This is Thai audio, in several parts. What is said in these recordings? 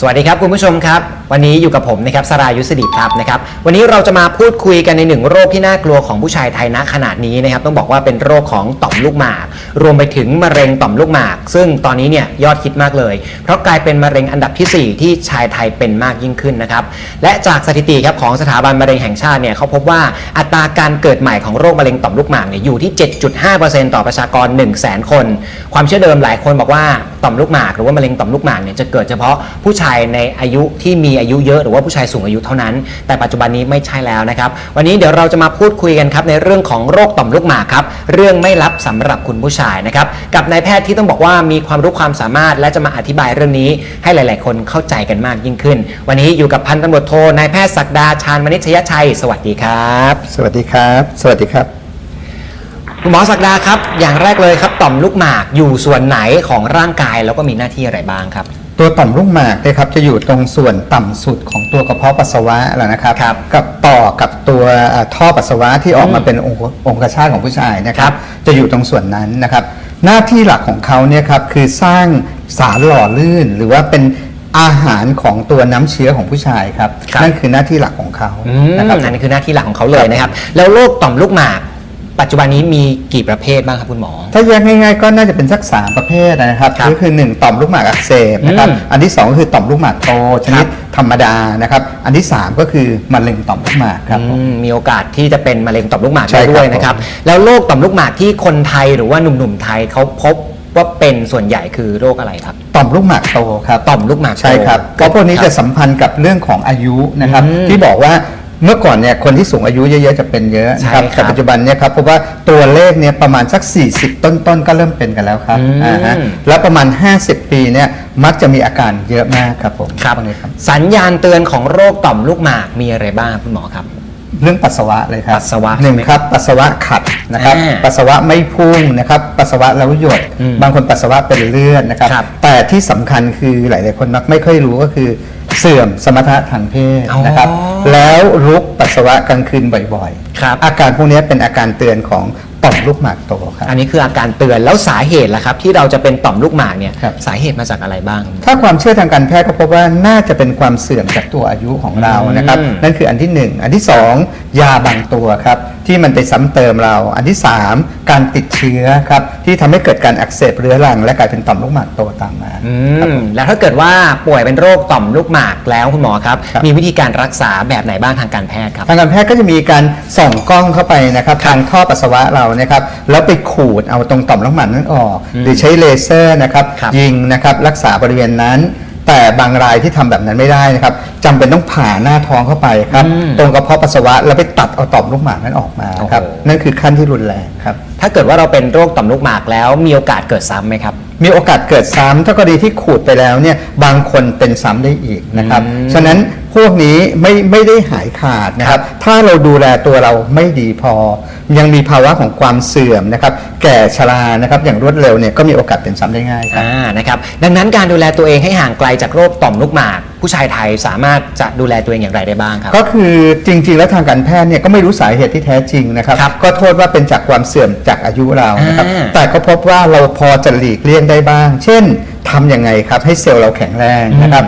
สวัสดีครับคุณผู้ชมครับ วันนี้อยู่กับผมนะครับสรายุสดิครับนะครับ วันนี้เราจะมาพูดคุยกันในหนึ่งโรคที่น่ากลัวของผู้ชายไทยณขนาดนี้นะครับ ต้องบอกว่าเป็นโรคของต่อมลูกหมาก รวมไปถึงมะเร็งต่อมลูกหมาก ซึ่งตอนนี้เนี่ยยอดฮิตมากเลย เพราะกลายเป็นมะเร็งอันดับทีสี่ 4 ที่ชายไทยเป็นมากยิ่งขึ้นนะครับและจากสถิติครับของสถาบันมะเร็งแห่งชาติเนี่ยเขาพบว่าอัตราการเกิดใหม่ของโรคมะเร็งต่อมลูกหมากเนี่ยอยู่ที่ 7.5%ต่อประชากร 1 0 0 0 0แคน ความเชื่อเดิมหลายคนบอกว่าต่อมลูกหมาก หรือว่ามะเร็งต่อมลูกหมากเนี่ยจะเกิดเฉพาะผู้ชายในอายุที่มีอายุเยอะหรือว่าผู้ชายสูงอายุเท่านั้น แต่ปัจจุบันนี้ไม่ใช่แล้วนะครับ วันนี้เดี๋ยวเราจะมาพูดคุยกันครับในเรื่องของโรคต่อมลูกหมากครับเรื่องไม่ลับสำหรับคุณผู้ชายนะครับกับนายแพทย์ที่ต้องบอกว่ามีความรู้ความสามารถ และจะมาอธิบายเรื่องนี้ ให้หลาย ๆ คนเข้าใจกันมากยิ่งขึ้น วันนี้อยู่กับพันตำรวจโทนายแพทย์ศักดาชาญมณิชยชัย สวัสดีครับ สวัสดีครับ สวัสดีครับคุณหมอศักดาครับ อย่างแรกเลยครับ ต่อมลูกหมากอยู่ส่วนไหนของร่างกายแล้วก็มีหน้าที่อะไรบ้างครับ ตัวต่อมลูกหมากนะครับจะอยู่ตรงส่วนต่ำสุดของตัวกระเพาะปัสสาวะแล้วนะครับครับกับต่อกับตัวเอ่อท่อปัสสาวะที่ออกมาอืมเป็นองค์องคชาตของผู้ชายนะคครัรับบจะอยู่ตรงส่วนนั้นนะครับ หน้าที่หลักของเขาเนี่ยครับคือสร้างสารหล่อลื่น หรือว่าเป็นอาหารของตัวน้ำเชื้อของผู้ชายครับครับนั่นคือหน้าที่หลักของเขาอืมนะครับนั่นคือหน้าที่หลักของเขาเลยนะครับ แล้วโรคต่อมลูกหมาก ปัจจุบันนี้มีกี่ประเภทบ้างครับคุณหมอ ถ้าแยกง่ายๆก็น่าจะเป็นสักสามประเภทนะครับครับก็คือ 1 ต่อมลูกหมากอักเสบนะครับอืมอันที่ 2 ก็คือต่อมลูกหมากโตชนิดครับธรรมดานะครับอันที่ 3 ก็คือมะเร็งต่อมลูกหมากครับผม อืมมีโอกาสที่จะเป็นมะเร็งต่อมลูกหมากใช่ได้ครับด้วยนะครับแล้วโรคต่อมลูกหมากที่คนไทยหรือว่าหนุ่มๆไทยเขาพบว่าเป็นส่วนใหญ่คือโรคอะไรครับ ต่อมลูกหมากโตครับ ต่อมลูกหมากโตใช่ครับเพราะพวกนี้จะสัมพันธ์กับเรื่องของอายุนะครับ อืมที่บอกว่า เมื่อก่อนเนี่ยคนที่สูงอายุเยอะๆจะเป็นเยอะนะครับใช่ครับแต่ปัจจุบันเนี่ยครับเพราะว่าตัวเลขเนี่ยประมาณสัก 40 ต้นๆก็เริ่มเป็นกันแล้วครับอืม อ่าฮะแล้วประมาณ 50 ปีเนี่ยมักจะมีอาการเยอะมากครับผมครับ พวกนี้ครับ สัญญาณเตือนของโรคต่อมลูกหมากมีอะไรบ้างครับคุณหมอครับ เรื่องปัสสาวะเลยครับปัสสาวะหนึ่งใช่ไหมครับปัสสาวะขัดนะครับ อ่าปัสสาวะไม่พุ่งนะครับ ปัสสาวะแล้วหยด อืมบางคนปัสสาวะเป็นเลือดนะครับ ครับแต่ที่สำคัญคือหลาย ๆ คนมักไม่ค่อยรู้ก็คือเสื่อมสมรรถะทางเพศอ๋อนะครับ แล้วรุกปัสสาวะกลางคืนบ่อยครับ อาการพวกนี้เป็นอาการเตือนของต่อมลูกหมากโตครับ อันนี้คืออาการเตือนแล้วสาเหตุล่ะครับ ที่เราจะเป็นต่อมลูกหมากเนี่ยครับ สาเหตุมาจากอะไรบ้าง ถ้าความเชื่อทางการแพทย์ก็พบว่าน่าจะเป็นความเสื่อมจากตัวอายุของเรานะครับ อืมนั่นคืออันที่หนึ่งอันที่สองยาบางตัวครับที่มันไปซ้ำเติมเรา อันที่สามการติดเชื้อครับที่ทำให้เกิดการอักเสบเรื้อรัง และกลายเป็นต่อมลูกหมากโตตามมาอืครับมผมแล้วถ้าเกิดว่าป่วยเป็นโรคต่อมลูกหมากแล้วคุณหมอครับครับ มีวิธีการรักษาแบบไหนบ้างทางการแพทย์ครับ ทางการแพทย์ก็จะมีการส่องกล้องเข้าไปนะครับทางท่อปัสสาวะเรานะครับแล้วไปขูดเอาตรงต่อมลูกหมากนั้นออกอืมหรือใช้เลเซอร์นะครับครับยิงนะครับรักษาบริเวณนั้น แต่บางรายที่ทำแบบนั้นไม่ได้นะครับจำเป็นต้องผ่าหน้าท้องเข้าไปครับอืมตรงกระเพาะปัสสาวะแล้วไปตัดเอาต่อมลูกหมากนั้นออกมาครับโอ้โหนั่นคือขั้นที่รุนแรงครับ ถ้าเกิดว่าเราเป็นโรคต่อมลูกหมากแล้วมีโอกาสเกิดซ้ำไหมครับมีโอกาสเกิดซ้ำถ้ากรณีที่ขูดไปแล้วเนี่ยบางคนเป็นซ้ำได้อีกนะครับอืมฉะนั้น พวกนี้ไม่ไม่ได้หายขาดนะครับ ถ้าเราดูแลตัวเราไม่ดีพอ ยังมีภาวะของความเสื่อมนะครับ แก่ชรานะครับ อย่างรวดเร็วเนี่ยก็มีโอกาสเป็นซ้ำได้ง่ายครับอ่านะครับ ดังนั้นการดูแลตัวเองให้ห่างไกลจากโรคต่อมลูกหมาก ผู้ชายไทยสามารถจะดูแลตัวเองอย่างไรได้บ้างครับ ก็คือจริง ๆ แล้วทางการแพทย์เนี่ยก็ไม่รู้สาเหตุที่แท้จริงนะครับครับก็โทษว่าเป็นจากความเสื่อมจากอายุเรานะครับอ่าแต่ก็พบว่าเราพอจะหลีกเลี่ยงได้บ้าง เช่นทำยังไงครับให้เซลล์เราแข็งแรงนะครับ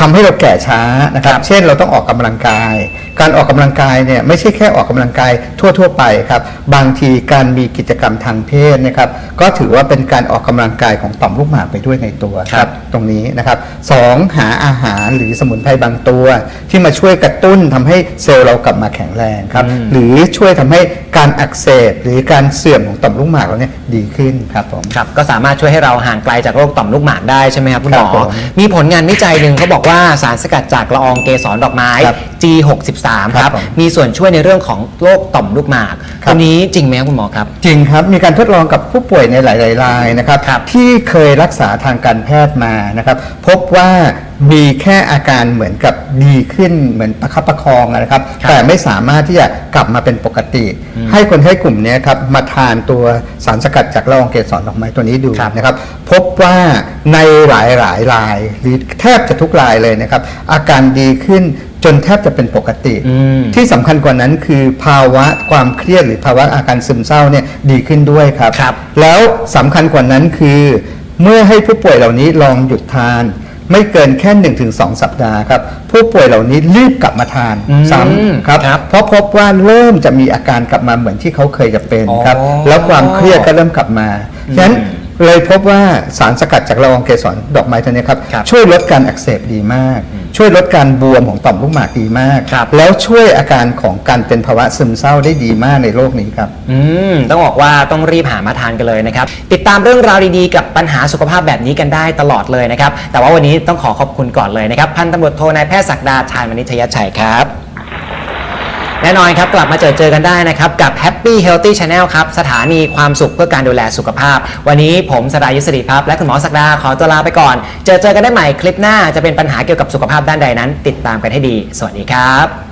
ทำให้เราแก่ช้านะครับครับ เช่นเราต้องออกกำลังกาย การออกกำลังกายเนี่ยไม่ใช่แค่ออกกำลังกายทั่ว ๆ ไปครับ บางทีการมีกิจกรรมทางเพศนะครับ ก็ถือว่าเป็นการออกกำลังกายของต่อมลูกหมากไปด้วยในตัวครับ ตรงนี้นะครับสองหาอาหารหรือสมุนไพรบางตัว ที่มาช่วยกระตุ้นทำให้เซลล์เรากลับมาแข็งแรงครับอืมหรือช่วยทำให้การอักเสบหรือการเสื่อมของต่อมลูกหมากเราเนี่ยดีขึ้นครับผมครับก็สามารถช่วยให้เราห่างไกลจากโรคต่อมลูกหมากได้ใช่ไหมครับคุณหมอครับผมมีผลงานวิจัยหนึ่งเขาบอกว่าสารสกัดจากละอองเกสรดอกไม้ ครับ G63 คครัรับบผม มีส่วนช่วยในเรื่องของโรคต่อมลูกหมากครัตับวนี้จริงไหมครับคุณหมอครับ จริงครับ มีการทดลองกับผู้ป่วยในหลาย ๆ รายนะครับครับที่เคยรักษาทางการแพทย์มานะครับ พบว่า มีแค่อาการเหมือนกับดีขึ้นเหมือนประคับประคองนะครับครับแต่ไม่สามารถที่จะกลับมาเป็นปกติอืมให้คนไข้กลุ่มเนี้ยครับมาทานตัวสารสกัดจากละอองเกสรดอกไม้ตัวนี้ดูครับนะครับ พบว่าในหลายหลายๆราย หรือแทบจะทุกรายเลยนะครับ อาการดีขึ้นจนแทบจะเป็นปกติอืมที่สำคัญกว่านั้นคือภาวะความเครียดหรือภาวะอาการซึมเศร้าเนี่ยดีขึ้นด้วยครับครับแล้วสำคัญกว่านั้นคือ เมื่อให้ผู้ป่วยเหล่านี้ลองหยุดทาน ไม่เกินแค่1-2สัปดาห์ครับผู้ป่วยเหล่านี้รีบกลับมาทานอืมซ้ำครับครับเพราะพบว่าเริ่มจะมีอาการกลับมาเหมือนที่เขาเคยจะเป็นครับอ๋อแล้วความเครียดก็เริ่มกลับมาฉะนั้นอืมเลยพบว่าสารสกัดจากละอองเกสรดอกไม้ตัวนี้ครับครับช่วยลดการอักเสบดีมาก ช่วยลดการบวมของต่อมลูกหมากดีมาก ครับ แล้วช่วยอาการของการเป็นภาวะซึมเศร้าได้ดีมากในโรคนี้ครับ อืมต้องบอกว่าต้องรีบหามาทานกันเลยนะครับ ติดตามเรื่องราวดีๆ กับปัญหาสุขภาพแบบนี้กันได้ตลอดเลยนะครับ แต่ว่าวันนี้ต้องขอขอบคุณก่อนเลยนะครับ พันตำรวจโทนายแพทย์ศักดาชาญมณิชยชัยครับ แน่นอนครับ กลับมาเจอเจอกันได้นะครับ กับ Happy Healthy Channel ครับ สถานีความสุขเพื่อการดูแลสุขภาพ วันนี้ผมสดายุสธศรีพับและคุณหมอศักดาขอตัวลาไปก่อน เจอเจอกันได้ใหม่คลิปหน้าจะเป็นปัญหาเกี่ยวกับสุขภาพด้านใดนั้น ติดตามกันให้ดี สวัสดีครับ